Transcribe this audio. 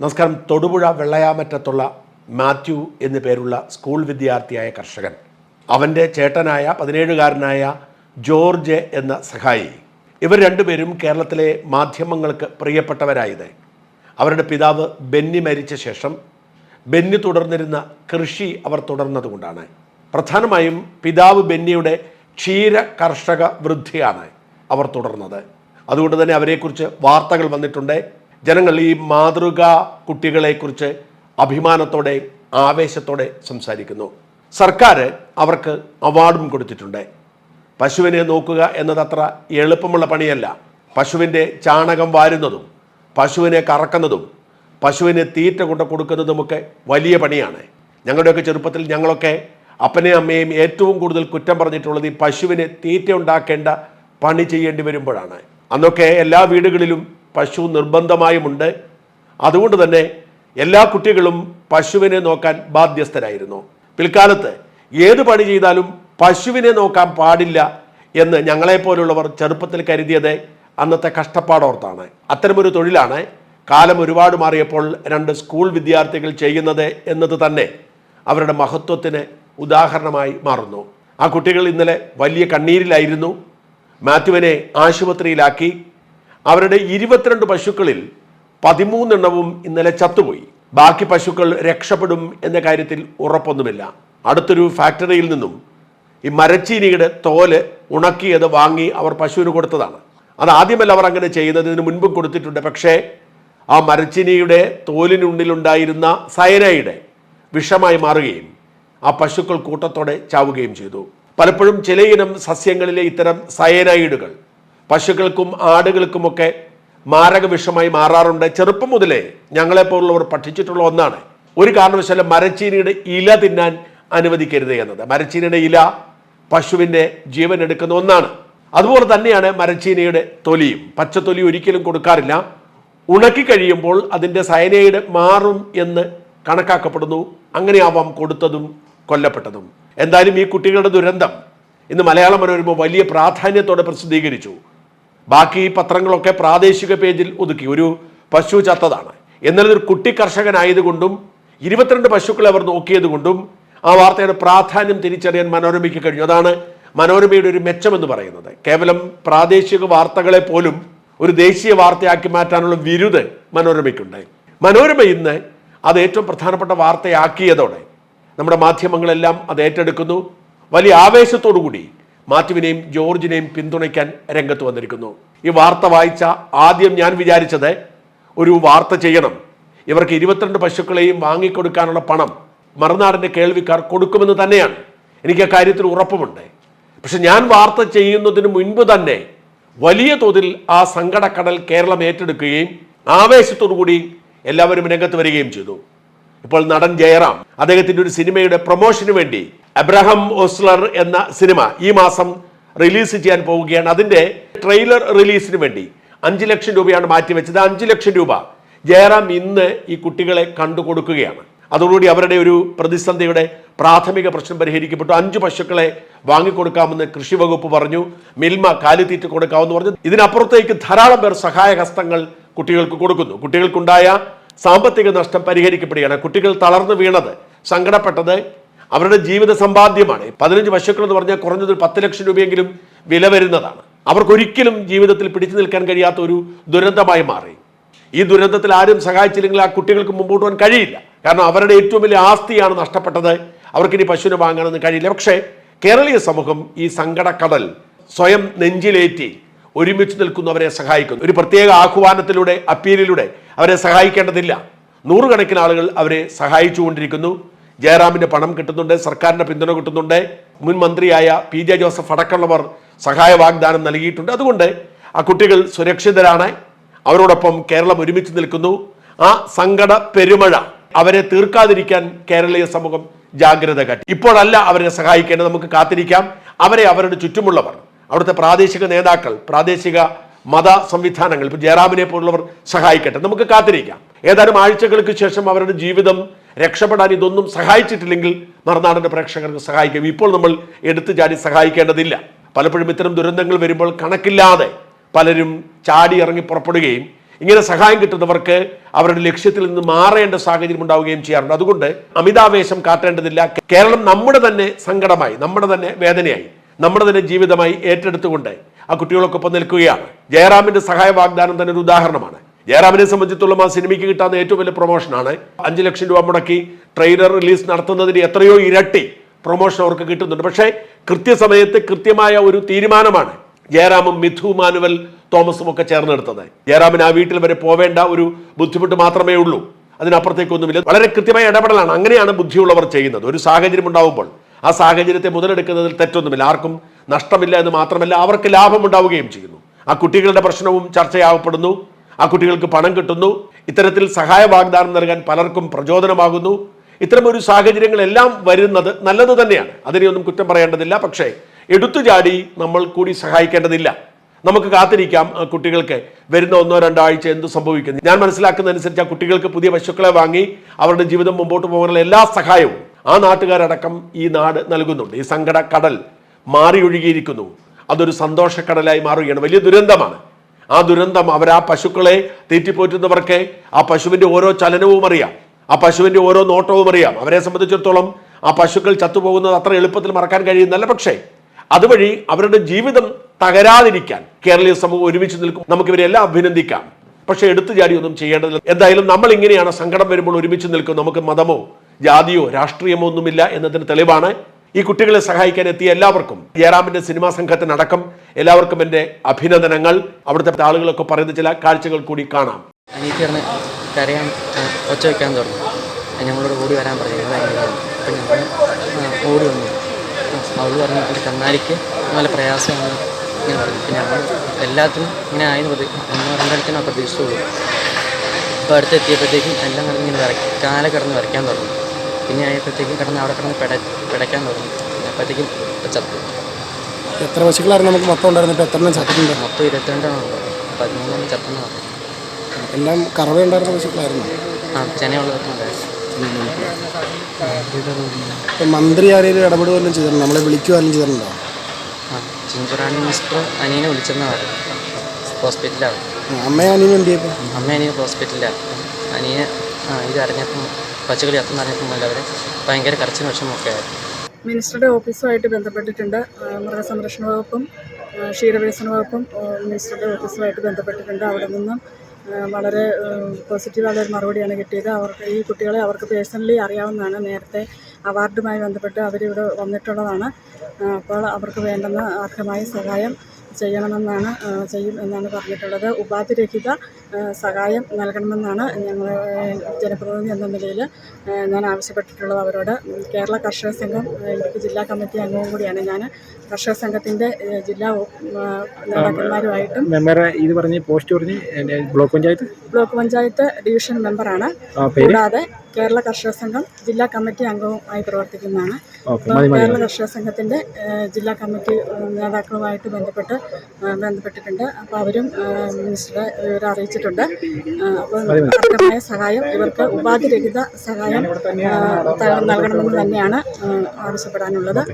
നമസ്കാരം. തൊടുപുഴ വെള്ളയാമറ്റത്തുള്ള മാത്യു എന്നു പേരുള്ള സ്കൂൾ വിദ്യാർത്ഥിയായ കർഷകൻ. അവന്റെ ചേട്ടനായ പതിനേഴുകാരനായ ജോർജ് എന്ന സഹായി. ഇവർ രണ്ടുപേരും കേരളത്തിലെ മാധ്യമങ്ങൾക്ക് പ്രിയപ്പെട്ടവരായത്. അവരുടെ പിതാവ് ബെന്നി മരിച്ച ശേഷം ബെന്നി തുടർന്നിരുന്ന കൃഷി അവർ തുടർന്നതുകൊണ്ടാണ്. പ്രധാനമായും പിതാവ് ബെന്നിയുടെ ക്ഷീര കർഷക വൃദ്ധിയാണ് അവർ തുടർന്നത്. അതുകൊണ്ട് തന്നെ അവരെക്കുറിച്ച് വാർത്തകൾ വന്നിട്ടുണ്ട്. ജനങ്ങൾ ഈ മാതൃകാ കുട്ടികളെക്കുറിച്ച് അഭിമാനത്തോടെ ആവേശത്തോടെ സംസാരിക്കുന്നു. സർക്കാർ അവർക്ക് അവാർഡും കൊടുത്തിട്ടുണ്ട്. പശുവിനെ നോക്കുക എന്നത് അത്ര എളുപ്പമുള്ള പണിയല്ല. പശുവിന്റെ ചാണകം വാരുന്നതും പശുവിനെ കറക്കുന്നതും പശുവിന് തീറ്റ കൊണ്ട് കൊടുക്കുന്നതുമൊക്കെ വലിയ പണിയാണ്. ഞങ്ങളുടെയൊക്കെ ചെറുപ്പത്തിൽ ഞങ്ങളൊക്കെ അപ്പനെയും അമ്മയും ഏറ്റവും കൂടുതൽ കുറ്റം പറഞ്ഞിട്ടുള്ളത് ഈ പശുവിന് തീറ്റ ഉണ്ടാക്കേണ്ട പണി ചെയ്യേണ്ടി വരുമ്പോഴാണ്. അന്നൊക്കെ എല്ലാ വീടുകളിലും പശു നിർബന്ധമായുമുണ്ട്. അതുകൊണ്ട് തന്നെ എല്ലാ കുട്ടികളും പശുവിനെ നോക്കാൻ ബാധ്യസ്ഥരായിരുന്നു. പിൽക്കാലത്ത് ഏത് പണി ചെയ്താലും പശുവിനെ നോക്കാൻ പാടില്ല എന്ന് ഞങ്ങളെപ്പോലുള്ളവർ ചെറുപ്പത്തിൽ കരുതിയത് അന്നത്തെ കഷ്ടപ്പാടോർത്താണ്. അത്തരമൊരു തൊഴിലാണ് കാലം ഒരുപാട് മാറിയപ്പോൾ രണ്ട് സ്കൂൾ വിദ്യാർത്ഥികൾ ചെയ്യുന്നത് എന്നത് തന്നെ അവരുടെ മഹത്വത്തിന് ഉദാഹരണമായി മാറുന്നു. ആ കുട്ടികൾ ഇന്നലെ വലിയ കണ്ണീരിലായിരുന്നു. മാത്യുവിനെ ആശുപത്രിയിലാക്കി. അവരുടെ ഇരുപത്തിരണ്ട് പശുക്കളിൽ പതിമൂന്നെണ്ണവും ഇന്നലെ ചത്തുപോയി. ബാക്കി പശുക്കൾ രക്ഷപ്പെടും എന്ന കാര്യത്തിൽ ഉറപ്പൊന്നുമില്ല. അടുത്തൊരു ഫാക്ടറിയിൽ നിന്നും ഈ മരച്ചീനിയുടെ തോൽ ഉണക്കിയത് വാങ്ങി അവർ പശുവിന് കൊടുത്തതാണ്. അത് ആദ്യമല്ല അവർ അങ്ങനെ ചെയ്യുന്നത് ഇതിന് മുൻപും കൊടുത്തിട്ടുണ്ട്. പക്ഷേ ആ മരച്ചിനിയുടെ തോലിനുള്ളിലുണ്ടായിരുന്ന സയനയുടെ വിഷമായി മാറുകയും ആ പശുക്കൾ കൂട്ടത്തോടെ ചാവുകയും ചെയ്തു. പലപ്പോഴും ചിലയിനം സസ്യങ്ങളിലെ ഇത്തരം സയനൈഡുകൾ പശുക്കൾക്കും ആടുകൾക്കുമൊക്കെ മാരക വിഷമായി മാറാറുണ്ട്. ചെറുപ്പം മുതലേ ഞങ്ങളെപ്പോലുള്ളവർ പഠിച്ചിട്ടുള്ള ഒന്നാണ്. ഒരു കാരണവശാലും മരച്ചീനിയുടെ ഇല തിന്നാൻ അനുവദിക്കരുത് എന്നത്. മരച്ചീനിയുടെ ഇല പശുവിന്റെ ജീവൻ എടുക്കുന്ന ഒന്നാണ്. അതുപോലെ തന്നെയാണ് മരച്ചീനിയുടെ തൊലിയും. പച്ചത്തൊലി ഒരിക്കലും കൊടുക്കാറില്ല. ഉണക്കി കഴിയുമ്പോൾ അതിന്റെ സയനൈഡ് മാറും എന്ന് കണക്കാക്കപ്പെടുന്നു. അങ്ങനെയാവാം കൊടുത്തതും കൊല്ലപ്പെട്ടതും. എന്തായാലും ഈ കുട്ടികളുടെ ദുരന്തം ഇന്ന് മലയാള മനോരമ വലിയ പ്രാധാന്യത്തോടെ പ്രസിദ്ധീകരിച്ചു. ബാക്കി പത്രങ്ങളൊക്കെ പ്രാദേശിക പേജിൽ ഒതുക്കി. ഒരു പശു ചത്തതാണ്. എന്നാൽ ഒരു കുട്ടി കർഷകനായതുകൊണ്ടും ഇരുപത്തിരണ്ട് പശുക്കളെ അവർ നോക്കിയതുകൊണ്ടും ആ വാർത്തയുടെ പ്രാധാന്യം തിരിച്ചറിയാൻ മനോരമയ്ക്ക് കഴിഞ്ഞു. അതാണ് മനോരമയുടെ ഒരു മെച്ചമെന്ന് പറയുന്നത്. കേവലം പ്രാദേശിക വാർത്തകളെ പോലും ഒരു ദേശീയ വാർത്തയാക്കി മാറ്റാനുള്ള വിരുദ് മനോരമയ്ക്കുണ്ട്. മനോരമ ഇന്ന് അത് ഏറ്റവും പ്രധാനപ്പെട്ട വാർത്തയാക്കിയതോടെ നമ്മുടെ മാധ്യമങ്ങളെല്ലാം അത് ഏറ്റെടുക്കുന്നു. വലിയ ആവേശത്തോടു കൂടി മാത്യുവിനെയും ജോർജിനെയും പിന്തുണയ്ക്കാൻ രംഗത്ത് വന്നിരിക്കുന്നു. ഈ വാർത്ത വായിച്ച ആദ്യം ഞാൻ വിചാരിച്ചത് ഒരു വാർത്ത ചെയ്യണം. ഇവർക്ക് ഇരുപത്തിരണ്ട് പശുക്കളെയും വാങ്ങിക്കൊടുക്കാനുള്ള പണം മറുനാടിന്റെ കേൾവിക്കാർ കൊടുക്കുമെന്ന് തന്നെയാണ്. എനിക്ക് ആ കാര്യത്തിൽ ഉറപ്പുമുണ്ട്. പക്ഷെ ഞാൻ വാർത്ത ചെയ്യുന്നതിന് മുൻപ് തന്നെ വലിയ തോതിൽ ആ സങ്കടക്കടൽ കേരളം ഏറ്റെടുക്കുകയും ആവേശത്തോടു കൂടി എല്ലാവരും രംഗത്ത് വരികയും ചെയ്തു. ഇപ്പോൾ നടൻ ജയറാം അദ്ദേഹത്തിന്റെ ഒരു സിനിമയുടെ പ്രൊമോഷന് വേണ്ടി അബ്രഹാം ഓസ്ലർ എന്ന സിനിമ ഈ മാസം റിലീസ് ചെയ്യാൻ പോവുകയാണ്. അതിന്റെ ട്രെയിലർ റിലീസിന് വേണ്ടി അഞ്ച് ലക്ഷം രൂപയാണ് മാറ്റിവെച്ചത്. അഞ്ച് ലക്ഷം രൂപ ജയറാം ഇന്ന് ഈ കുട്ടികളെ കണ്ടു കൊടുക്കുകയാണ്. അതോടുകൂടി അവരുടെ ഒരു പ്രതിസന്ധിയുടെ പ്രാഥമിക പ്രശ്നം പരിഹരിക്കപ്പെട്ടു. അഞ്ച് പശുക്കളെ വാങ്ങിക്കൊടുക്കാമെന്ന് കൃഷി വകുപ്പ് പറഞ്ഞു. മിൽമ കാലിത്തീറ്റ കൊടുക്കാമെന്ന് പറഞ്ഞു. ഇതിനപ്പുറത്തേക്ക് ധാരാളം പേർ സഹായഹസ്തങ്ങൾ കുട്ടികൾക്ക് കൊടുക്കുന്നു. കുട്ടികൾക്കുണ്ടായ സാമ്പത്തിക നഷ്ടം പരിഹരിക്കപ്പെടുകയാണ്. കുട്ടികൾ തളർന്നു വീണത് സങ്കടപ്പെട്ടത് അവരുടെ ജീവിത സമ്പാദ്യമാണ്. പതിനഞ്ച് പശുക്കൾ എന്ന് പറഞ്ഞാൽ കുറഞ്ഞത് പത്ത് ലക്ഷം രൂപയെങ്കിലും വില വരുന്നതാണ്. അവർക്കൊരിക്കലും ജീവിതത്തിൽ പിടിച്ചു നിൽക്കാൻ കഴിയാത്ത ഒരു ദുരന്തമായി മാറി. ഈ ദുരന്തത്തിൽ ആരും സഹായിച്ചില്ലെങ്കിൽ ആ കുട്ടികൾക്ക് മുമ്പോട്ട് പോകാൻ കഴിയില്ല. കാരണം അവരുടെ ഏറ്റവും വലിയ ആസ്തിയാണ് നഷ്ടപ്പെട്ടത്. അവർക്കിനി പശുവിനെ വാങ്ങാനൊന്നും കഴിയില്ല. പക്ഷേ കേരളീയ സമൂഹം ഈ സങ്കടക്കടൽ സ്വയം നെഞ്ചിലേറ്റി ഒരുമിച്ച് നിൽക്കുന്നവരെ സഹായിക്കുന്നു. ഒരു പ്രത്യേക ആഹ്വാനത്തിലൂടെ അപ്പീലിലൂടെ അവരെ സഹായിക്കേണ്ടതില്ല. നൂറുകണക്കിന് ആളുകൾ അവരെ സഹായിച്ചുകൊണ്ടിരിക്കുന്നു. ജയറാമിന്റെ പണം കിട്ടുന്നുണ്ട് സർക്കാരിന്റെ പിന്തുണ കിട്ടുന്നുണ്ട്. മുൻ മന്ത്രിയായ പി ജെ ജോസഫ് അടക്കമുള്ളവർ സഹായ വാഗ്ദാനം നൽകിയിട്ടുണ്ട്. അതുകൊണ്ട് ആ കുട്ടികൾ സുരക്ഷിതരാണ്. അവരോടൊപ്പം കേരളം ഒരുമിച്ച് നിൽക്കുന്നു. ആ സങ്കട പെരുമഴ അവരെ തീർക്കാതിരിക്കാൻ കേരളീയ സമൂഹം ജാഗ്രത കാട്ടി. ഇപ്പോഴല്ല അവരെ സഹായിക്കേണ്ടത്. നമുക്ക് കാത്തിരിക്കാം. അവരെ അവരുടെ ചുറ്റുമുള്ളവർ. അവിടുത്തെ പ്രാദേശിക നേതാക്കൾ പ്രാദേശിക മത സംവിധാനങ്ങൾ ഇപ്പോൾ ജയറാമിനെ പോലുള്ളവർ സഹായിക്കട്ടെ നമുക്ക് കാത്തിരിക്കാം. ഏതാനും ആഴ്ചകൾക്ക് ശേഷം അവരുടെ ജീവിതം രക്ഷപ്പെടാൻ ഇതൊന്നും സഹായിച്ചിട്ടില്ലെങ്കിൽ മറുനാടിന്റെ പ്രേക്ഷകർക്ക് സഹായിക്കും. ഇപ്പോൾ നമ്മൾ എടുത്തു ചാടി സഹായിക്കേണ്ടതില്ല. പലപ്പോഴും ഇത്തരം ദുരന്തങ്ങൾ വരുമ്പോൾ കണക്കില്ലാതെ പലരും ചാടി ഇറങ്ങി പുറപ്പെടുകയും ഇങ്ങനെ സഹായം കിട്ടുന്നവർക്ക് അവരുടെ ലക്ഷ്യത്തിൽ നിന്ന് മാറേണ്ട സാഹചര്യം ഉണ്ടാവുകയും ചെയ്യാറുണ്ട്. അതുകൊണ്ട് അമിതാവേശം കാട്ടേണ്ടതില്ല. കേരളം നമ്മുടെ തന്നെ സങ്കടമായി നമ്മുടെ തന്നെ വേദനയായി നമ്മുടെ തന്നെ ജീവിതമായി ഏറ്റെടുത്തുകൊണ്ട് ആ കുട്ടികളൊക്കൊപ്പം നിൽക്കുകയാണ് ജയറാമിന്റെ സഹായ വാഗ്ദാനം തന്നെ ഒരു ഉദാഹരണമാണ്. ജയറാമിനെ സംബന്ധിച്ചിടത്തോളം ആ സിനിമയ്ക്ക് കിട്ടാവുന്ന ഏറ്റവും വലിയ പ്രൊമോഷനാണ് അഞ്ച് ലക്ഷം രൂപ മുടക്കി ട്രെയിലർ റിലീസ് നടത്തുന്നതിന് എത്രയോ ഇരട്ടി പ്രൊമോഷൻ അവർക്ക് കിട്ടുന്നുണ്ട്. പക്ഷേ കൃത്യസമയത്ത് കൃത്യമായ ഒരു തീരുമാനമാണ് ജയറാമും മിഥു മാനുവൽ തോമസും ഒക്കെ ചേർന്നെടുത്തത്. ജയറാമിന് ആ വീട്ടിൽ വരെ പോവേണ്ട ഒരു ബുദ്ധിമുട്ട് മാത്രമേ ഉള്ളൂ. അതിനപ്പുറത്തേക്കൊന്നുമില്ല. വളരെ കൃത്യമായ ഇടപെടലാണ്. അങ്ങനെയാണ് ബുദ്ധിയുള്ളവർ ചെയ്യുന്നത്. ഒരു സാഹചര്യം ഉണ്ടാവുമ്പോൾ ആ സാഹചര്യത്തെ മുതലെടുക്കുന്നതിൽ തെറ്റൊന്നുമില്ല. ആർക്കും നഷ്ടമില്ല എന്ന് മാത്രമല്ല അവർക്ക് ലാഭം ഉണ്ടാവുകയും ചെയ്യുന്നു. ആ കുട്ടികളുടെ പ്രശ്നവും ചർച്ചയാവപ്പെടുന്നു. ആ കുട്ടികൾക്ക് പണം കിട്ടുന്നു. ഇത്തരത്തിൽ സഹായ വാഗ്ദാനം നൽകാൻ പലർക്കും പ്രചോദനമാകുന്നു. ഇത്തരമൊരു സാഹചര്യങ്ങളെല്ലാം വരുന്നത് നല്ലത് തന്നെയാണ്. അതിനെയൊന്നും കുറ്റം പറയേണ്ടതില്ല. പക്ഷേ എടുത്തു ചാടി നമ്മൾ കൂടി സഹായിക്കേണ്ടതില്ല. നമുക്ക് കാത്തിരിക്കാം കുട്ടികൾക്ക് വരുന്ന ഒന്നോ രണ്ടോ ആഴ്ച എന്ത് സംഭവിക്കുന്നു. ഞാൻ മനസ്സിലാക്കുന്നതനുസരിച്ച് ആ കുട്ടികൾക്ക് പുതിയ പശുക്കളെ വാങ്ങി അവരുടെ ജീവിതം മുമ്പോട്ട് പോകാനുള്ള എല്ലാ സഹായവും ആ നാട്ടുകാരടക്കം ഈ നാട് നൽകുന്നുണ്ട്. ഈ സങ്കട കടൽ മാറി ഒഴുകിയിരിക്കുന്നു അതൊരു സന്തോഷക്കടലായി മാറുകയാണ്. വലിയ ദുരന്തമാണ്. ആ ദുരന്തം അവർ ആ പശുക്കളെ തീറ്റിപ്പോറ്റുന്നവർക്ക് ആ പശുവിന്റെ ഓരോ ചലനവും അറിയാം. ആ പശുവിന്റെ ഓരോ നോട്ടവും അറിയാം. അവരെ സംബന്ധിച്ചിടത്തോളം ആ പശുക്കൾ ചത്തുപോകുന്നത് അത്ര എളുപ്പത്തിൽ മറക്കാൻ കഴിയുന്നല്ല പക്ഷേ അതുവഴി അവരുടെ ജീവിതം തകരാതിരിക്കാൻ കേരളീയ സമൂഹം ഒരുമിച്ച് നിൽക്കും. നമുക്ക് ഇവരെല്ലാം അഭിനന്ദിക്കാം. പക്ഷെ എടുത്തു ചാടിയൊന്നും ചെയ്യേണ്ടതില്ല. എന്തായാലും നമ്മൾ ഇങ്ങനെയാണ് സങ്കടം വരുമ്പോൾ ഒരുമിച്ച് നിൽക്കും. നമുക്ക് മതമോ ജാതിയോ രാഷ്ട്രീയമോ ഒന്നുമില്ല എന്നതിന് തെളിവാണ് ഈ കുട്ടികളെ സഹായിക്കാൻ എത്തിയ എല്ലാവർക്കും ജയറാമിന്റെ സിനിമാ സംഘത്തിനടക്കം എല്ലാവർക്കും എന്റെ അഭിനന്ദനങ്ങൾ. അവിടുത്തെ ആളുകളൊക്കെ പറയുന്ന ചില കാഴ്ചകൾ കൂടി കാണാം. പറഞ്ഞ് കരയാൻ ഒച്ച വെക്കാൻ തുടങ്ങി. ഞങ്ങളോട് ഓടി വരാൻ പറഞ്ഞു. അപ്പം ഞങ്ങൾ ഓടി വന്നു. അവൾ പറഞ്ഞു ഒരു കന്നാലിക്ക് നല്ല പ്രയാസമാണ്. ഇങ്ങനെ പറഞ്ഞു. പിന്നെ ഞങ്ങൾ എല്ലാത്തിനും ഇങ്ങനെ ആയെന്ന് പ്രതി ഒന്നോ രണ്ടിടത്തിനോ പ്രതീക്ഷിച്ചുള്ളൂ. അപ്പോൾ അടുത്തെത്തിയപ്പോഴത്തേക്കും എല്ലാം കിടന്ന് ഇങ്ങനെ വരയ്ക്കും കാല കിടന്ന് വരയ്ക്കാൻ തുടങ്ങി. പിന്നെ ആയപ്പോഴത്തേക്കും കിടന്ന് അവിടെ കിടന്ന് പിട പിടയ്ക്കാൻ തുടങ്ങി. അപ്പോഴത്തേക്കും ചത്തു. എത്ര പശുക്കളായിരുന്നു നമുക്ക് മൊത്തം ഉണ്ടായിരുന്നിട്ട് എത്ര എണ്ണം ചത്തിട്ടുണ്ട്? മൊത്തം ഇരുപത്തിരണ്ടെണ്ണം ഉണ്ട്. പതിമൂന്നെണ്ണം ചത്തെന്ന് പറഞ്ഞു എല്ലാം കറവയുണ്ടായിരുന്ന പശുക്കളായിരുന്നു? ആ ചെനയുള്ളതൊക്കെ ഉണ്ടായിരുന്നു. മന്ത്രി ആരെങ്കിലും ഇടപെടുകയും ചെയ്തിട്ടുണ്ട്? നമ്മളെ വിളിക്കുകയും ചെയ്തിട്ടുണ്ടോ? ആ ചിഞ്ചുറാണി മിസ്റ്റർ അനിയനെ വിളിച്ചെന്ന് പറഞ്ഞു ഹോസ്പിറ്റലാണ് അമ്മ അനിയനും എന്ത് അമ്മ അനിയൻ ഹോസ്പിറ്റലിലാണ്. അനിയനെ ആ ഇത് അറിഞ്ഞപ്പം പച്ചക്കറി അത്ര നല്ല അവർ ഭയങ്കര കരച്ചിന് വിഷമമൊക്കെ ആയിരുന്നു. മിനിസ്റ്ററുടെ ഓഫീസുമായിട്ട് ബന്ധപ്പെട്ടിട്ടുണ്ട്. മൃഗസംരക്ഷണ വകുപ്പും ക്ഷീരവികസന വകുപ്പും മിനിസ്റ്ററുടെ ഓഫീസുമായിട്ട് ബന്ധപ്പെട്ടിട്ടുണ്ട്. അവിടെ നിന്നും വളരെ പോസിറ്റീവായ ഒരു മറുപടിയാണ് കിട്ടിയത്. അവർക്ക് ഈ കുട്ടികളെ അവർക്ക് പേഴ്സണലി അറിയാവുന്നതാണ്. നേരത്തെ അവാർഡുമായി ബന്ധപ്പെട്ട് അവരിവിടെ വന്നിട്ടുള്ളതാണ്. അപ്പോൾ അവർക്ക് വേണ്ടുന്ന അർഹമായ സഹായം ചെയ്യണമെന്നാണ് ചെയ്യും എന്നാണ് പറഞ്ഞിട്ടുള്ളത്. ഉപാധിരഹിത സഹായം നൽകണമെന്നാണ് ഞങ്ങൾ ജനപ്രതിനിധി എന്ന നിലയിൽ ഞാൻ ആവശ്യപ്പെട്ടിട്ടുള്ളത് അവരോട്. കേരള കർഷക സംഘം ഇടുക്കി ജില്ലാ കമ്മിറ്റി അംഗവും കൂടിയാണ് ഞാൻ. കർഷക സംഘത്തിന്റെ ജില്ലാ നേതാക്കന്മാരുമായിട്ടും ഇത് പറഞ്ഞ് പോസ്റ്റ് പറഞ്ഞ് block panchayat? Block panchayat division മെമ്പറാണ്. കൂടാതെ കേരള കർഷക സംഘം ജില്ലാ കമ്മിറ്റി അംഗവും ആയി പ്രവർത്തിക്കുന്നതാണ്. കേരള കർഷക സംഘത്തിന്റെ ജില്ലാ കമ്മിറ്റി നേതാക്കളുമായിട്ട് ബന്ധപ്പെട്ട് ബന്ധപ്പെട്ടിട്ടുണ്ട്. അപ്പോൾ അവരും മിനിസ്റ്ററെ അറിയിച്ചിട്ടുണ്ട്. അപ്പോൾ അർഹമായ സഹായം ഇവർക്ക് ഉപാധിരഹിത സഹായം നൽകണമെന്ന് തന്നെയാണ് ആവശ്യപ്പെടാനുള്ളത്.